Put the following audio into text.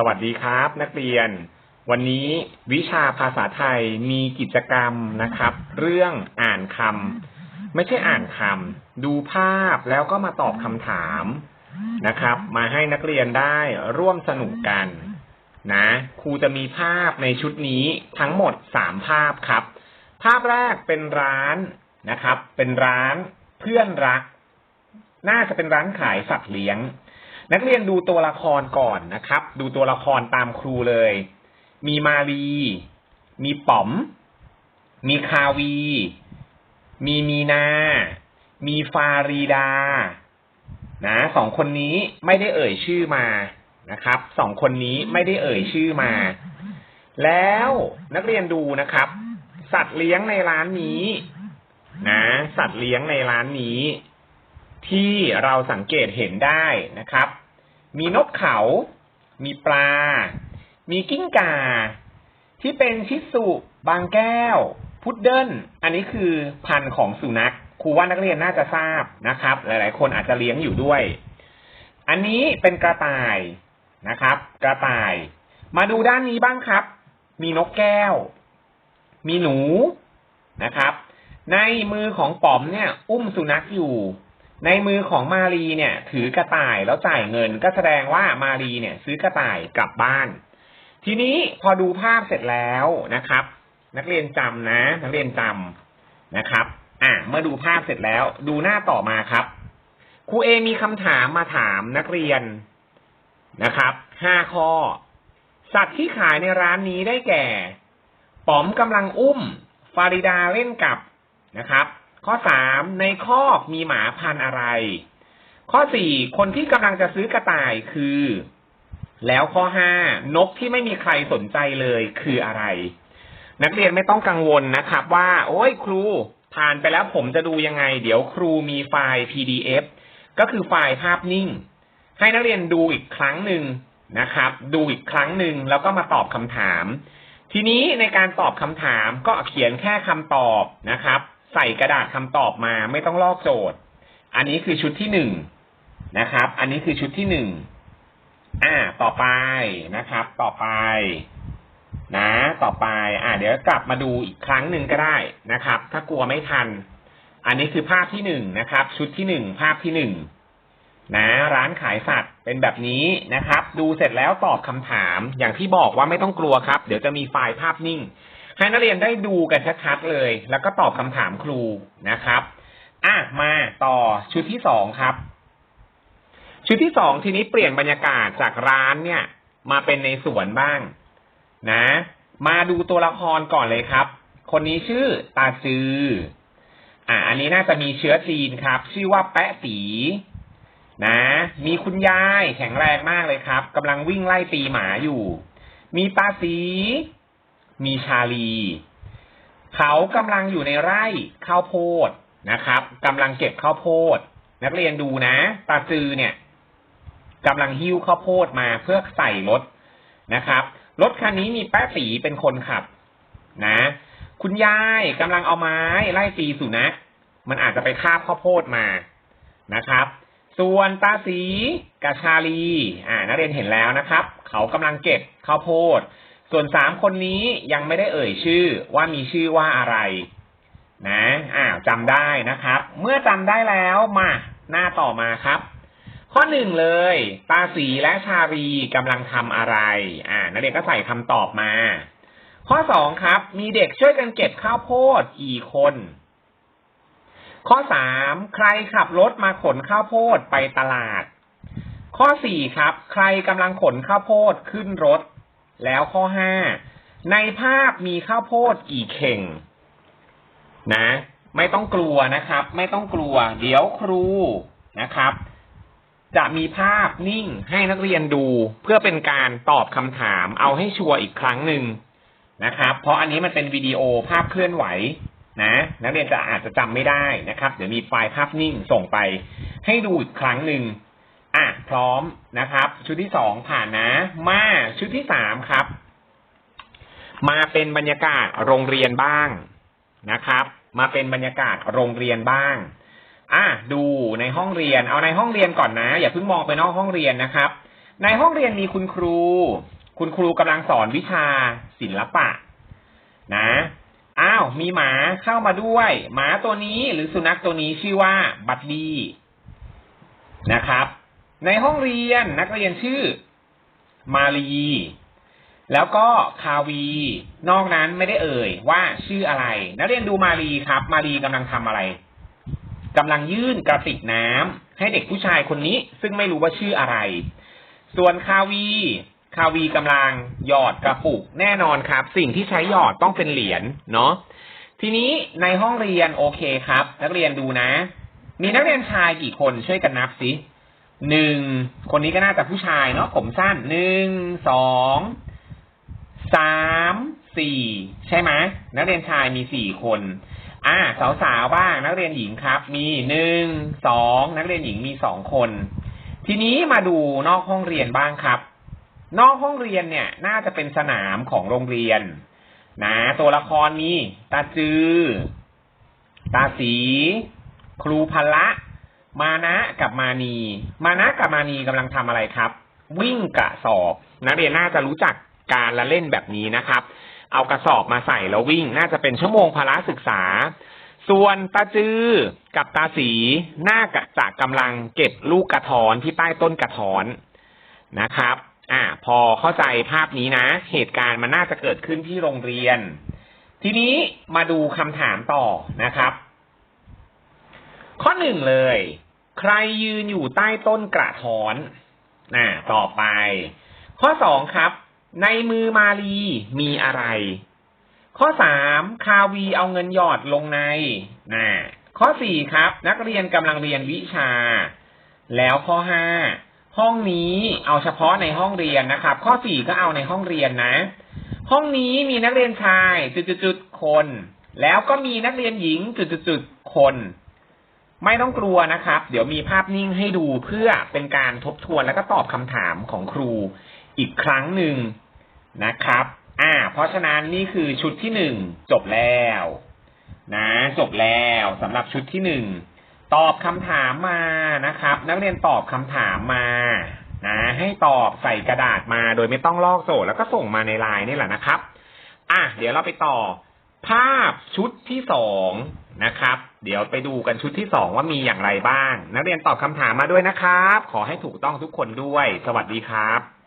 สวัสดีครับ นักเรียน วันนี้วิชาภาษาไทยมีกิจกรรมนะครับ เรื่องอ่านคำไม่ใช่อ่านคำดูภาพแล้วก็มาตอบคำถามนะครับ มาให้นักเรียนได้ร่วมสนุกกัน นะครูจะมีภาพในชุดนี้ทั้งหมดสามภาพครับ ภาพแรกเป็นร้านนะครับ เป็นร้านเพื่อนรัก น่าจะเป็นร้านขายสัตว์เลี้ยง นักเรียนดูตัวละครก่อนนะครับ ดูตัวละครตามครูเลย มีมารี มีป๋อม มีคาวี มีมีนา มีฟารีดา นะสองคนนี้ไม่ได้เอ่ยชื่อมานะครับสองคนนี้ไม่ได้เอ่ยชื่อมา แล้วนักเรียนดูนะครับ สัตว์เลี้ยงในร้านนี้ นะ สัตว์เลี้ยงในร้านนี้ ที่เราสังเกตเห็นได้นะครับ มีนกเขา มีปลา มีกิ้งก่า ที่เป็นชิสุบางแก้ว พุดเดิ้ล อันนี้คือพันธุ์ของสุนัข ครูว่านักเรียนน่าจะทราบนะครับ หลาย ๆ คนอาจจะเลี้ยงอยู่ด้วย อันนี้เป็นกระต่ายนะครับ กระต่าย มาดูด้านนี้บ้างครับ มีนกแก้ว มีหนูนะครับ ในมือของป๋อมเนี่ย อุ้มสุนัขอยู่ ในมือของมารีเนี่ย ถือกระต่ายแล้วจ่ายเงิน ก็แสดงว่ามารีเนี่ย ซื้อกระต่ายกลับบ้าน ทีนี้พอดูภาพเสร็จแล้วนะครับ นักเรียนจำนะ นักเรียนจำนะครับ อะเมื่อดูภาพเสร็จแล้ว ดูหน้าต่อมาครับครูเอมีคำถามมาถามนักเรียนนะครับห้าข้อ สัตว์ที่ขายในร้านนี้ได้แก่ป๋อมกำลังอุ้ม ฟาริดาเล่นกับนะครับ ข้อสามในคอกมีหมาพันธุ์อะไร ข้อสี่คนที่กำลังจะซื้อกระต่ายคือ แล้วข้อห้านกที่ไม่มีใครสนใจเลยคืออะไร นักเรียนไม่ต้องกังวลนะครับ ว่า โอ้ยครู ผ่านไปแล้วผมจะดูยังไง เดี๋ยวครูมีไฟล์ PDF ก็คือไฟล์ภาพนิ่ง ให้นักเรียนดูอีกครั้งหนึ่งนะครับ ดูอีกครั้งหนึ่งแล้วก็มาตอบคำถาม ทีนี้ในการตอบคำถามก็เขียนแค่คำตอบนะครับ ใส่กระดาษคำตอบมาไม่ต้องลอกโจทย์ อันนี้คือชุดที่หนึ่งนะครับ อันนี้คือชุดที่หนึ่งอ่า ต่อไปนะครับ ต่อไป นะ ต่อไป อ่า เดี๋ยวกลับมาดูอีกครั้งหนึ่งก็ได้นะครับ ถ้ากลัวไม่ทัน อันนี้คือภาพที่หนึ่งนะครับ ชุดที่หนึ่งภาพที่หนึ่งนะ ร้านขายสัตว์เป็นแบบนี้นะครับ ดูเสร็จแล้วตอบคำถาม อย่างที่บอกว่าไม่ต้องกลัวครับ เดี๋ยวจะมีไฟล์ภาพนิ่ง ให้นักเรียนได้ดูกันชัดๆเลย แล้วก็ตอบคำถามครูนะครับ อะมาต่อชุดที่สองครับ ชุดที่สองทีนี้เปลี่ยนบรรยากาศจากร้านเนี่ย มาเป็นในสวนบ้าง นะ มาดูตัวละครก่อนเลยครับ คนนี้ชื่อตาจือ อ่าอันนี้น่าจะมีเชื้อจีนครับ ชื่อว่าแปะสีนะ มีคุณยายแข็งแรงมากเลยครับกำลังวิ่งไล่ตีหมาอยู่ มีตาสี มีชาลี เขากำลังอยู่ในไร่ข้าวโพดนะครับกำลังเก็บข้าวโพด นักเรียนดูนะ ตาจือเนี่ยกำลังหิ้วข้าวโพดมาเพื่อใส่รถนะครับ รถคันนี้มีแป๊ะสีเป็นคนขับ นะ คุณยายกำลังเอาไม้ไล่ตีสุนัขมันอาจจะไปคาบข้าวโพดมานะครับ ส่วนตาสีกับชาลี อ่า นักเรียนเห็นแล้วนะครับ เขากำลังเก็บข้าวโพด ส่วนสามคนนี้ยังไม่ได้เอ่ยชื่อว่ามีชื่อว่าอะไร นะอ้าวจำได้นะครับ เมื่อจำได้แล้วมาหน้าต่อมาครับ ข้อหนึ่งเลยตาสีและชาลีกำลังทำอะไร อ่านักเรียนก็ใส่คำตอบมา ข้อสองครับ มีเด็กช่วยกันเก็บข้าวโพดกี่คน ข้อสามใครขับรถมาขนข้าวโพดไปตลาด ข้อสี่ครับ ใครกำลังขนข้าวโพดขึ้นรถ แล้วข้อห้าในภาพมีข้าวโพดกี่เข่ง นะ ไม่ต้องกลัวนะครับ ไม่ต้องกลัว เดี๋ยวครูนะครับ จะมีภาพนิ่งให้นักเรียนดู เพื่อเป็นการตอบคำถามเอาให้ชัวร์อีกครั้งหนึ่งนะครับ เพราะอันนี้มันเป็นวิดีโอภาพเคลื่อนไหวนะนักเรียนจะอาจจะจำไม่ได้นะครับ เดี๋ยวมีไฟล์ภาพนิ่งส่งไปให้ดูอีกครั้งหนึ่ง อะพร้อมนะครับ ชุดที่สองผ่านนะ มาชุดที่สามครับ มาเป็นบรรยากาศโรงเรียนบ้างนะครับ มาเป็นบรรยากาศโรงเรียนบ้างอะดูในห้องเรียน เอาในห้องเรียนก่อนนะ อย่าเพิ่งมองไปนอกห้องเรียนนะครับ ในห้องเรียนมีคุณครู คุณครูกำลังสอนวิชาศิลปะ นะอ้าวมีหมาเข้ามาด้วย หมาตัวนี้หรือสุนัขตัวนี้ชื่อว่าบัดดี้นะครับ ในห้องเรียนนักเรียนชื่อ มาลี แล้วก็คาวี นอกนั้นไม่ได้เอ่ยว่าชื่ออะไร นักเรียนดูมาลีครับ มาลีกำลังทำอะไรกำลังยื่นกระติกน้ำให้เด็กผู้ชายคนนี้ ซึ่งไม่รู้ว่าชื่ออะไร ส่วนคาวี คาวีกำลังหยอดกระปุกแน่นอนครับ สิ่งที่ใช้หยอดต้องเป็นเหรียญเนาะทีนี้ในห้องเรียนโอเคครับ นักเรียนดูนะ มีนักเรียนชายกี่คนช่วยกันนับสิ หนึ่งคนนี้ก็น่าจะผู้ชายเนาะผมสั้นหนึ่งสองสามสี่ใช่ไหมนักเรียนชายมีสี่คน อ่าสาวๆบ้างนักเรียนหญิงครับ มีหนึ่งสองนักเรียนหญิงมีสองคน ทีนี้มาดูนอกห้องเรียนบ้างครับ นอกห้องเรียนเนี่ย น่าจะเป็นสนามของโรงเรียน นะตัวละครมีตาจือ ตาสี ครูพละ มานะกับมานี มานะกับมานีกำลังทำอะไรครับ วิ่งกระสอบ นักเรียนน่าจะรู้จักการละเล่นแบบนี้นะครับ เอากระสอบมาใส่แล้ววิ่ง น่าจะเป็นชั่วโมงพละศึกษา ส่วนตาจือกับตาสีหน่ากจะกำลังเก็บลูกกระถอนที่ใต้ต้นกระถอนนะครับ อ่า พอเข้าใจภาพนี้นะ เหตุการณ์มันน่าจะเกิดขึ้นที่โรงเรียน ทีนี้มาดูคำถามต่อนะครับ ข้อหนึ่งเลย ใครยืนอยู่ใต้ต้นกระถอนน่ะต่อไป ข้อสองครับ ในมือมาลีมีอะไร ข้อสามคาวีเอาเงินหยอดลงในน่ะข้อสี่ครับ นักเรียนกำลังเรียนวิชา แล้วข้อห้าห้องนี้เอาเฉพาะในห้องเรียนนะครับ ข้อสี่ก็เอาในห้องเรียนนะ ห้องนี้มีนักเรียนชายจุดๆคน แล้วก็มีนักเรียนหญิงจุดๆคน ไม่ต้องกลัวนะครับ เดี๋ยวมีภาพนิ่งให้ดูเพื่อเป็นการทบทวนแล้วก็ตอบคำถามของครูอีกครั้งหนึ่งนะครับ อ่า เพราะฉะนั้นนี่คือชุดที่หนึ่งจบแล้ว นะ จบแล้วสำหรับชุดที่หนึ่งตอบคำถามมานะครับ นักเรียนตอบคำถามมานะให้ตอบใส่กระดาษมาโดยไม่ต้องลอกโจทย์แล้วก็ส่งมาในไลน์นี่แหละนะครับ อะเดี๋ยวเราไปต่อ ภาพชุดที่สอง นะครับ เดี๋ยวไปดูกันชุดที่สองว่ามีอย่างไรบ้าง นักเรียนตอบคำถามมาด้วยนะครับ ขอให้ถูกต้องทุกคนด้วย สวัสดีครับ